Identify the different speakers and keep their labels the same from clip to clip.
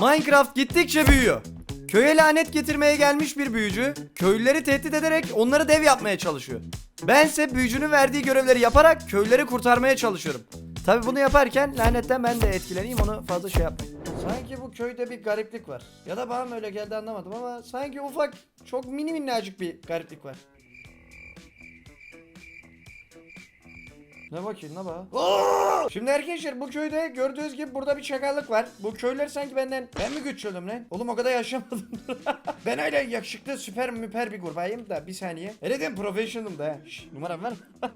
Speaker 1: Minecraft gittikçe büyüyor. Köye lanet getirmeye gelmiş bir büyücü, köylüleri tehdit ederek onları dev yapmaya çalışıyor. Bense büyücünün verdiği görevleri yaparak köyleri kurtarmaya çalışıyorum. Tabi bunu yaparken lanetten ben de etkileneyim onu fazla şey yapmayın. Sanki bu köyde bir gariplik var. Ya da bana mı öyle geldi anlamadım ama sanki ufak çok mini minnacık bir gariplik var. Ne bakayım ne bak. Şimdi arkadaşlar bu köyde gördüğünüz gibi burada bir çakallık var. Bu köyler sanki benden ben mi güçlüydüm lan? Oğlum o kadar yaşamadım. ben hala yakışıklı süper müper bir kurbayım da bir saniye. Nereden professionalım da. Şş, numaram var mı?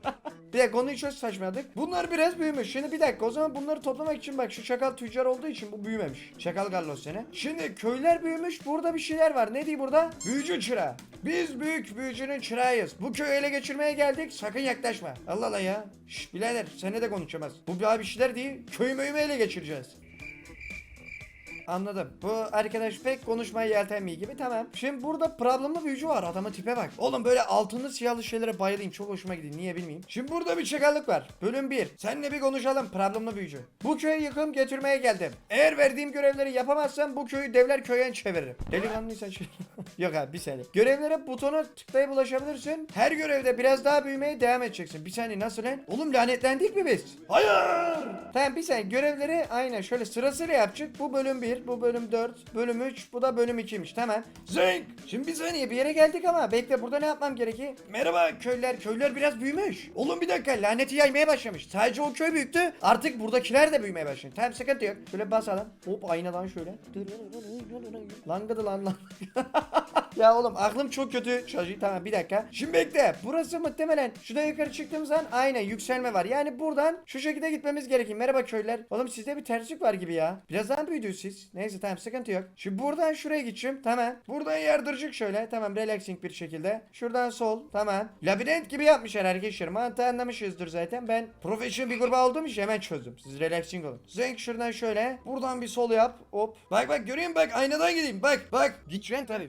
Speaker 1: bir dakika konuyu çok saçmaladık. Bunlar biraz büyümüş. Şimdi bir dakika o zaman bunları toplamak için bak şu çakal tüccar olduğu için bu büyümemiş. Çakal Gallos seni. Şimdi köyler büyümüş. Burada bir şeyler var. Ne diyor burada? Büyücü çırağı. Biz büyük büyücünün çırağıyız. Bu köyü ele geçirmeye geldik. Sakın yaklaşma. Allah Allah ya. Şş birader seninle de konuşamaz. Bu bir şeyler değil. Köyü möyümü ele geçireceğiz. Anladım. Bu arkadaş pek konuşmaya yeltenmiyor gibi tamam. Şimdi burada problemli büyücü var. Adama tipe bak. Oğlum böyle altınlı siyahlı şeylere bayılayım. Çok hoşuma gidiyor. Niye bilmeyeyim. Şimdi burada bir çakallık var. Bölüm 1. Seninle bir konuşalım. Problemli büyücü. Bu köye yıkım getirmeye geldim. Eğer verdiğim görevleri yapamazsam bu köyü devler köyden çeviririm. Delikanlıysan şey. Yok abi bir saniye. Görevlere butona tıklayıp ulaşabilirsin. Her görevde biraz daha büyümeye devam edeceksin. Bir saniye nasıl lan? Oğlum lanetlendik mi biz? Hayır. Tamam bir saniye görevleri aynen şöyle sırasıyla yapacak. Bu bölüm 1, bu bölüm 4, bölüm 3, bu da bölüm 2'ymiş. Tamam. Zing. Şimdi bir saniye bir yere geldik ama bekle burada ne yapmam gerekiyor? Merhaba köylüler. Köylüler biraz büyümüş. Oğlum bir dakika laneti yaymaya başlamış. Sadece o köy büyüktü. Artık buradakiler de büyümeye başladı. Tamam sıkıntı yok. Şöyle basalım. Hop aynadan şöyle. Langıdı lan lan. ya oğlum aklım çok kötü çalışıyor. Tamam bir dakika. Şimdi bekle. Burası muhtemelen şurada yukarı çıktığımız an aynen yükselme var. Yani buradan şu şekilde gitmemiz gerekiyor. Merhaba köylüler. Oğlum sizde bir terslik var gibi ya. Birazdan büyüdünüz siz. Neyse tamam sıkıntı yok. Şimdi buradan şuraya gideceğim. Tamam. Buradan yardıracak şöyle. Tamam relaxing bir şekilde. Şuradan sol. Tamam. Labirent gibi yapmışlar arkadaşlar. Mantığı anlamışızdır zaten. Ben profesyonel bir gruba olduğum için hemen çözdüm. Siz relaxing olun. Zenk şuradan şöyle. Buradan bir sol yap. Hop. Bak bak musun? Bak aynadan gideyim. Bak bak. Gideceksin tabii.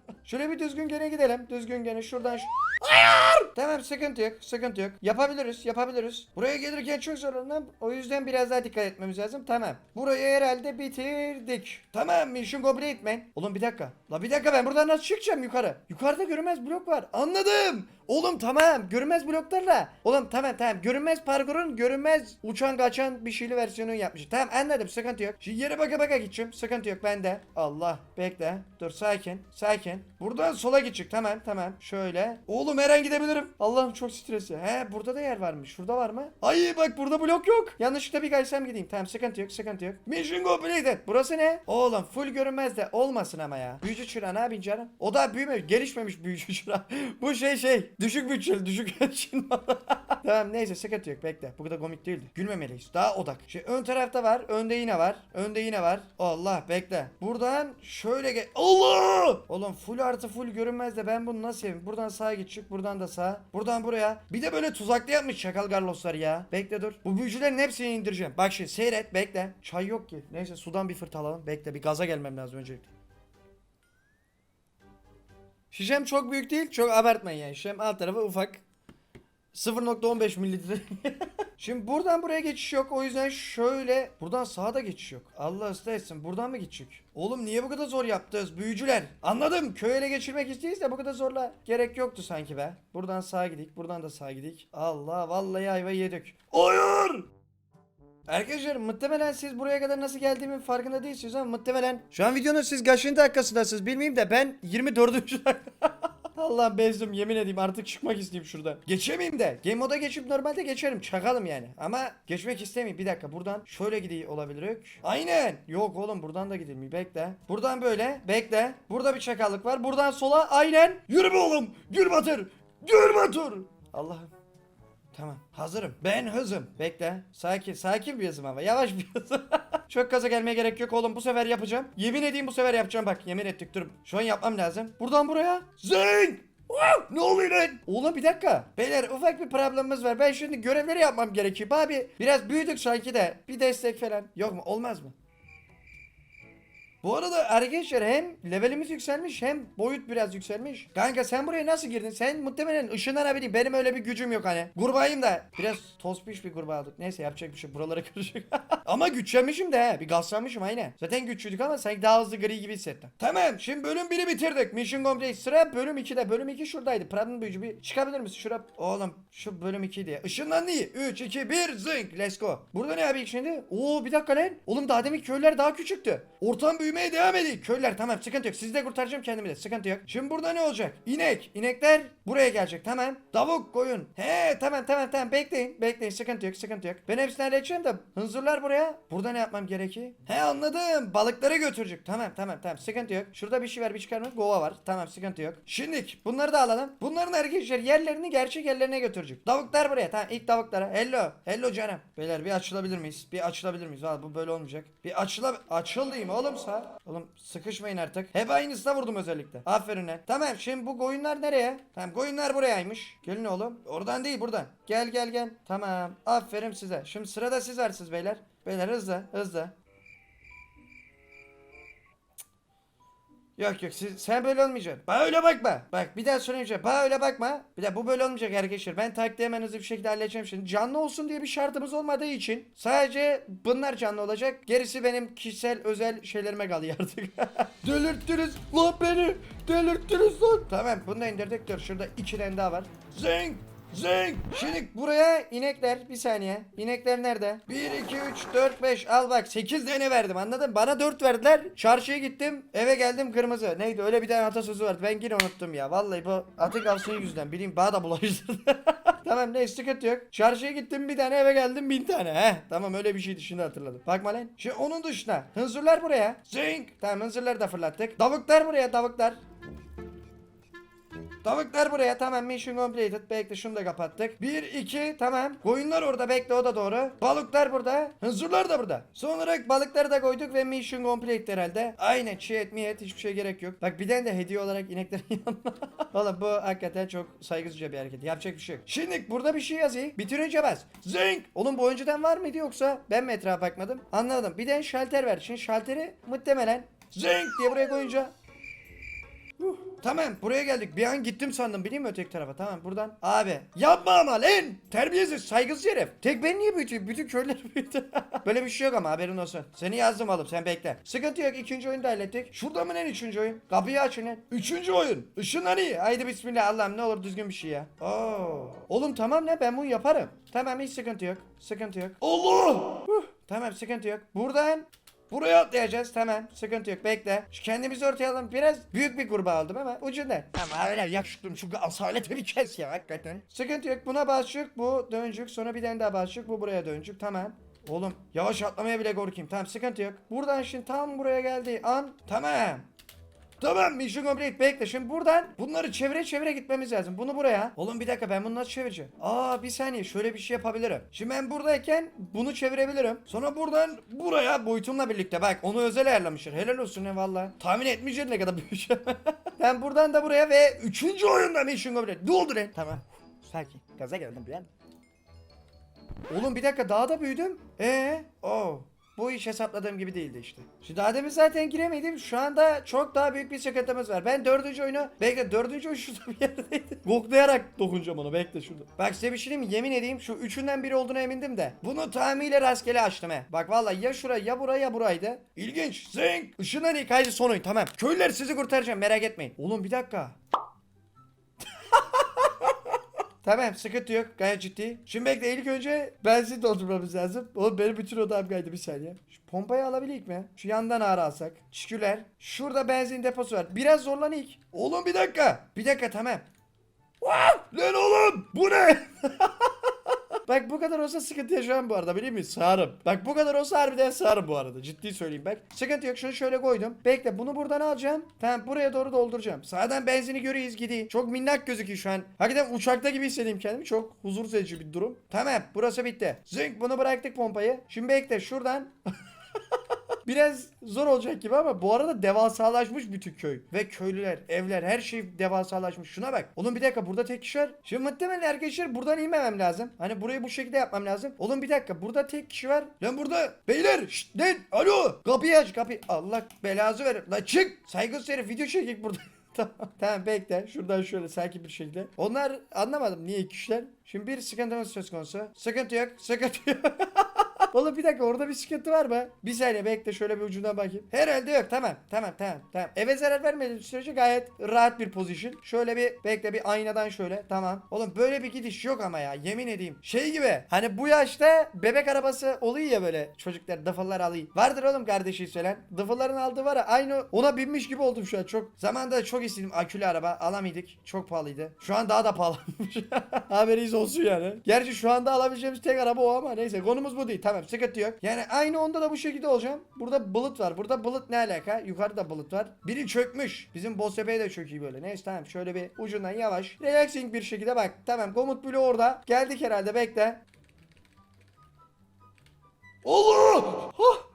Speaker 1: Şöyle bir düzgün gene gidelim. Düzgün gene şuradan şu... Hayır! Tamam sıkıntı yok. Sıkıntı yok. Yapabiliriz. Yapabiliriz. Buraya gelirken çok zorlandım. O yüzden biraz daha dikkat etmemiz lazım. Tamam. Burayı herhalde bitirdik. Tamam mission complete man. Oğlum bir dakika. La bir dakika ben buradan nasıl çıkacağım yukarı? Yukarıda görünmez blok var. Anladım. Oğlum tamam. Görünmez bloklarla. Oğlum tamam tamam. Görünmez parkurun görünmez uçan kaçan bir şeyli versiyonu yapmış. Tamam anladım. Sıkıntı yok. Şimdi yere baka baka gideceğim. Sıkıntı yok bende. Allah. Bekle. Dur sakin. Sakin. Buradan sola gidecek. Tamam tamam. Şöyle. Oğlum her an gidebilirim. Allah'ım çok stresli. He burada da yer varmış. Şurada var mı? Ay bak burada blok yok. Yanlışlıkla bir kaysam gideyim. Tamam sıkıntı yok sıkıntı yok. Mission completed. Burası ne? Oğlum full görünmez de olmasın ama ya. Büyücü çırağı ne yapayım canım? O da büyümemiş. Gelişmemiş büyücü çırağı. Bu şey şey. Düşük bütçeli düşük bütçeli. tamam neyse sıkıntı yok bekle. Bu kadar komik değildi. Gülmemeliyiz. Daha odak. Şey ön tarafta var. Önde yine var. Önde yine var. Allah bekle. Buradan şöyle gel. Allah! Oğlum full artı full görünmez de ben bunu nasıl yapayım? Buradan sağa gidecek. Buradan da sağ. Buradan buraya. Bir de böyle tuzaklı yapmış çakal garloslar ya. Bekle dur. Bu büyücülerin hepsini indireceğim. Bak şimdi seyret bekle. Çay yok ki. Neyse sudan bir fırt alalım. Bekle bir gaza gelmem lazım öncelikle. Şişem çok büyük değil. Çok abartmayın yani. Şişem alt tarafı ufak. 0.15 mililitre. Şimdi buradan buraya geçiş yok. O yüzden şöyle buradan sağa da geçiş yok. Allah ıslah etsin. Buradan mı gidecek? Oğlum niye bu kadar zor yaptınız büyücüler? Anladım. Köy ele geçirmek isteyiz de bu kadar zorla gerek yoktu sanki be. Buradan sağa gidik. Buradan da sağa gidik. Allah vallahi ayva yedik. Hayır! Arkadaşlar muhtemelen siz buraya kadar nasıl geldiğimin farkında değilsiniz ama muhtemelen şu an videonun siz kaçıncı dakikasındasınız bilmeyeyim de ben 24. dakika. Allah bezdim yemin edeyim artık çıkmak isteyeyim şuradan. Geçemeyeyim de. Game moda geçip normalde geçerim. Çakalım yani. Ama geçmek istemeyeyim. Bir dakika buradan şöyle gidiyor olabilir. Aynen. Yok oğlum buradan da gidelim. Bekle. Buradan böyle. Bekle. Burada bir çakallık var. Buradan sola. Aynen. Yürü be oğlum. Gür batır. Gür batır. Allah'ım. Tamam. Hazırım. Ben hızım. Bekle. Sakin. Sakin bir hızım ama. Yavaş bir hızım. Çok gaza gelmeye gerek yok oğlum. Bu sefer yapacağım. Yemin edeyim bu sefer yapacağım bak. Yemin ettik dur. Şu an yapmam lazım. Buradan buraya. Zing! Ne oluyor lan? Oğlum bir dakika. Beyler ufak bir problemimiz var. Ben şimdi görevleri yapmam gerekiyor. Abi biraz büyüdük sanki de. Bir destek falan. Yok mu? Olmaz mı? Bu arada arkadaşlar hem levelimiz yükselmiş hem boyut biraz yükselmiş. Kanka sen buraya nasıl girdin? Sen muhtemelen ışınlanabilir. Benim öyle bir gücüm yok hani. Kurbağayım da biraz tospiş bir kurbağa olduk. Neyse yapacak bir şey. Buralara karışık. ama güçlenmişim de he. Bir gazlanmışım aynen. Zaten güçlüydük ama sanki daha hızlı gri gibi hissettim. Tamam şimdi bölüm 1'i bitirdik. Mission complete. Sıra bölüm 2'de. Bölüm 2 şuradaydı. Pradın büyücü bir çıkabilir misin? Şura. Oğlum şu bölüm 2 diye. Işınlandı. 3, 2, 1 zınk. Let's go. Burada ne abi şimdi? Oo bir dakika lan. Oğlum daha demin köyler daha küçüktü. Ortam büyümeye devam ediyor. Köyler tamam sıkıntı yok. Sizi de kurtaracağım kendimi de. Sıkıntı yok. Şimdi burada ne olacak? İnek. İnekler buraya gelecek. Tamam. Tavuk koyun. He tamam tamam tamam. Bekleyin. Bekleyin. Sıkıntı yok. Sıkıntı yok. Ben hepsini halledeceğim de hınzırlar buraya. Burada ne yapmam gerekiyor? He anladım. Balıkları götürecek. Tamam tamam tamam. Sıkıntı yok. Şurada bir şey var bir çıkarma. Gova var. Tamam sıkıntı yok. Şimdilik bunları da alalım. Bunların arkadaşlar yerlerini gerçek yerlerine götürecek. Tavuklar buraya. Tamam ilk tavuklara. Hello. Hello canım. Beyler bir açılabilir miyiz? Bir açılabilir miyiz? Valla bu böyle olmayacak. Bir açıla açıl diyeyim oğlum sağ. Oğlum sıkışmayın artık. Hep aynısına vurdum özellikle. Aferin lan. Tamam şimdi bu koyunlar nereye? Tamam koyunlar burayaymış. Gelin oğlum. Oradan değil buradan. Gel gel gel. Tamam. Aferin size. Şimdi sırada siz varsınız beyler. Beyler hızlı hızlı. Yok yok siz, sen böyle olmayacaksın. Bana öyle bakma. Bak bir daha söyleyeceğim. Bana öyle bakma. Bir de bu böyle olmayacak arkadaşlar. Ben taktiği hemen hızlı bir şekilde halledeceğim şimdi. Canlı olsun diye bir şartımız olmadığı için sadece bunlar canlı olacak. Gerisi benim kişisel özel şeylerime kalıyor artık. Delirttiniz lan beni. Delirttiniz lan. Tamam bunu da indirdik. Dur şurada iki tane daha var. Zing. Zing. Şimdi buraya inekler bir saniye. İnekler nerede? 1 2 3 4 5 al bak 8 tane verdim anladın mı? Bana 4 verdiler. Çarşıya gittim. Eve geldim kırmızı. Neydi? Öyle bir tane atasözü vardı. Ben yine unuttum ya. Vallahi bu atı kalsın yüzünden. Bileyim bana da bulaştırdı. tamam ne sıkıntı yok. Çarşıya gittim bir tane eve geldim bin tane. Heh tamam öyle bir şeydi şimdi hatırladım. Bakma lan. Şimdi onun dışında hınzırlar buraya. Zing. Tamam hınzırları da fırlattık. Tavuklar buraya tavuklar. Tavuklar buraya tamam mission completed. Bekle şunu da kapattık. 1 2 tamam. Koyunlar orada bekle o da doğru. Balıklar burada. Hınzırlar da burada. Son olarak balıkları da koyduk ve mission complete herhalde. Aynen çiğ et mi et hiçbir şey gerek yok. Bak bir tane de hediye olarak ineklerin yanına. Valla bu hakikaten çok saygısızca bir hareket. Yapacak bir şey yok. Şimdi burada bir şey yazayım. Bitirince bas. Zing. Oğlum bu önceden var mıydı yoksa ben mi etrafa bakmadım? Anladım. Bir de şalter ver. Şimdi şalteri muhtemelen Zing diye buraya koyunca Tamam buraya geldik. Bir an gittim sandım bileyim mi öteki tarafa. Tamam buradan. Abi yapma ama lan. Terbiyesiz saygısız herif. Tek ben niye büyüteyim? Bütün köyler büyüdü. Böyle bir şey yok ama haberin olsun. Seni yazdım oğlum sen bekle. Sıkıntı yok ikinci oyunu da hallettik. Şurada mı lan üçüncü oyun? Kapıyı açın lan. Üçüncü oyun. Işınlar iyi. Haydi bismillah Allah'ım ne olur düzgün bir şey ya. Oo. Oğlum tamam ne ben bunu yaparım. Tamam hiç sıkıntı yok. Sıkıntı yok. Allah. Huh, Tamam sıkıntı yok. Buradan Buraya atlayacağız tamam sıkıntı yok bekle. Şu kendimizi ortaya alalım biraz büyük bir kurbağa aldım ama ucunda. Ama öyle yakışıklım şu asaleti bir kes ya hakikaten. Sıkıntı yok buna basçık bu döncük sonra bir tane daha basçık bu buraya döncük tamam. Oğlum yavaş atlamaya bile korkayım tamam sıkıntı yok. Buradan şimdi tam buraya geldi an tamam. Tamam mission complete. Bekle şimdi buradan bunları çevire çevire gitmemiz lazım. Bunu buraya. Oğlum bir dakika ben bunu nasıl çevireceğim? Aa bir saniye şöyle bir şey yapabilirim. Şimdi ben buradayken bunu çevirebilirim. Sonra buradan buraya boyutumla birlikte bak onu özel ayarlamışlar. Helal olsun ya valla Tahmin etmeyeceğim ne kadar büyük şey. Ben buradan da buraya ve üçüncü oyunda mission complete. Ne oldu lan Tamam. Sakin. Gaza geldim bir an Oğlum bir dakika daha da büyüdüm. Ee. Bu iş hesapladığım gibi değildi işte. Şu daha zaten giremedim. Şu anda çok daha büyük bir sıkıntımız var. Ben dördüncü oyunu... Bekle dördüncü oyun şurada bir yerdeydi. Goklayarak dokunacağım onu. Bekle şurada. Bak size bir şey diyeyim mi? Yemin edeyim şu üçünden biri olduğuna emindim de. Bunu tamamıyla rastgele açtım he. Bak vallahi ya şura ya buraya ya buraydı. İlginç. Zing. Işınlar ilk haydi son oyun tamam. Köylüler sizi kurtaracağım merak etmeyin. Oğlum bir dakika. Tamam sıkıntı yok gayet ciddi. Şimdi bekle ilk önce benzin doldurmamız lazım. Oğlum benim bütün odam kaydı bir saniye. Şu pompayı alabilik mi? Şu yandan ağrı alsak. Teşekkürler. Şurada benzin deposu var. Biraz zorlan ilk. Oğlum bir dakika. Bir dakika tamam. Wow! Lan oğlum bu ne? Bak bu kadar olsa sıkıntı yaşamam bu arada biliyor musun? Sağırım. Bak bu kadar olsa harbiden sağırım bu arada. Ciddi söyleyeyim bak. Sıkıntı yok şunu şöyle koydum. Bekle bunu buradan alacağım. Tamam buraya doğru dolduracağım. Sağdan benzini göreyiz gideyim. Çok minnak gözüküyor şu an. Hakikaten uçakta gibi hissediyorum kendimi. Çok huzur verici bir durum. Tamam burası bitti. Zınk bunu bıraktık pompayı. Şimdi bekle şuradan. Biraz zor olacak gibi ama bu arada devasalaşmış bütün köy. Ve köylüler, evler, her şey devasalaşmış. Şuna bak. Oğlum bir dakika burada tek kişi var. Şimdi muhtemelen arkadaşlar buradan inmemem lazım. Hani burayı bu şekilde yapmam lazım. Oğlum bir dakika burada tek kişi var. Lan burada beyler şşt lan alo kapıyı aç kapıyı. Allah belazı ver. La çık. Saygısız herif video çekik burada. tamam, tamam bekle. Şuradan şöyle sakin bir şekilde. Onlar anlamadım niye kişiler. Şimdi bir sıkıntımız söz konusu. Sıkıntı yok. Sıkıntı yok. Oğlum bir dakika orada bir sıkıntı var mı? Bir saniye bekle şöyle bir ucundan bakayım. Herhalde yok tamam tamam tamam tamam. Eve zarar vermediği sürece gayet rahat bir pozisyon. Şöyle bir bekle bir aynadan şöyle tamam. Oğlum böyle bir gidiş yok ama ya yemin edeyim. Şey gibi hani bu yaşta bebek arabası oluyor ya böyle çocuklar dıfıllar alıyor. Vardır oğlum kardeşi söylen. Dıfılların aldığı var ya aynı ona binmiş gibi oldum şu an çok. Zamanında çok istedim akülü araba alamıyorduk. Çok pahalıydı. Şu an daha da pahalıymış. Haberiniz olsun yani. Gerçi şu anda alabileceğimiz tek araba o ama neyse konumuz bu değil. Tamam sıkıntı yok. Yani aynı onda da bu şekilde olacağım. Burada bulut var. Burada bulut ne alaka? Yukarıda bulut var. Biri çökmüş. Bizim boss epey de iyi böyle. Neyse tamam şöyle bir ucundan yavaş. Relaxing bir şekilde bak. Tamam komut bloğu orada. Geldik herhalde bekle. Allah! Hah!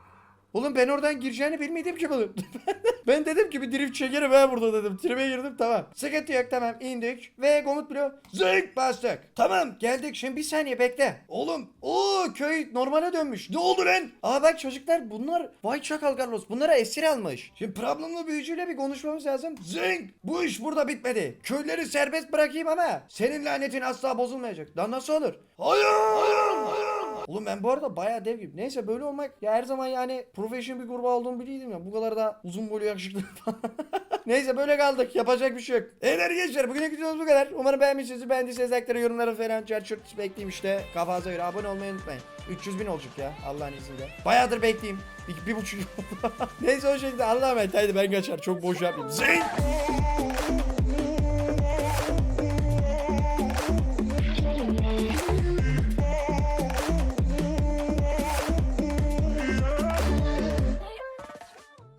Speaker 1: Oğlum ben oradan gireceğini bilmiyordum ki bunu. ben dedim ki bir drift çekerim ha burada dedim. Tribe girdim tamam. Sıkıntı yok tamam indik. Ve komut bloğu zınk bastık. Tamam geldik şimdi bir saniye bekle. Oğlum o köy normale dönmüş. Ne oldu lan? Aa bak çocuklar bunlar Vay Çakal Carlos bunlara esir almış. Şimdi problemli büyücüyle bir konuşmamız lazım. Zınk bu iş burada bitmedi. Köyleri serbest bırakayım ama senin lanetin asla bozulmayacak. Lan nasıl olur? Hayır! Hayır! Hayır! Oğlum ben bu arada bayağı dev gibi. Neyse böyle olmak ya her zaman yani profesyonel bir gruba olduğumu biliyordum ya. Bu kadar da uzun boylu yakışıklı. Neyse böyle kaldık. Yapacak bir şey yok. Evet gençler bugünkü videomuz bu kadar. Umarım beğenmişsiniz. Beğendiyseniz like'ları, yorumları falan çarçurt bekleyeyim işte. Kafanıza göre abone olmayı unutmayın. 300 bin olacak ya Allah'ın izniyle. Bayağıdır bekleyeyim. Bir, bir buçuk. Neyse o şekilde Allah'a emanet. Haydi ben kaçar. Çok boş yapmayayım. Zing!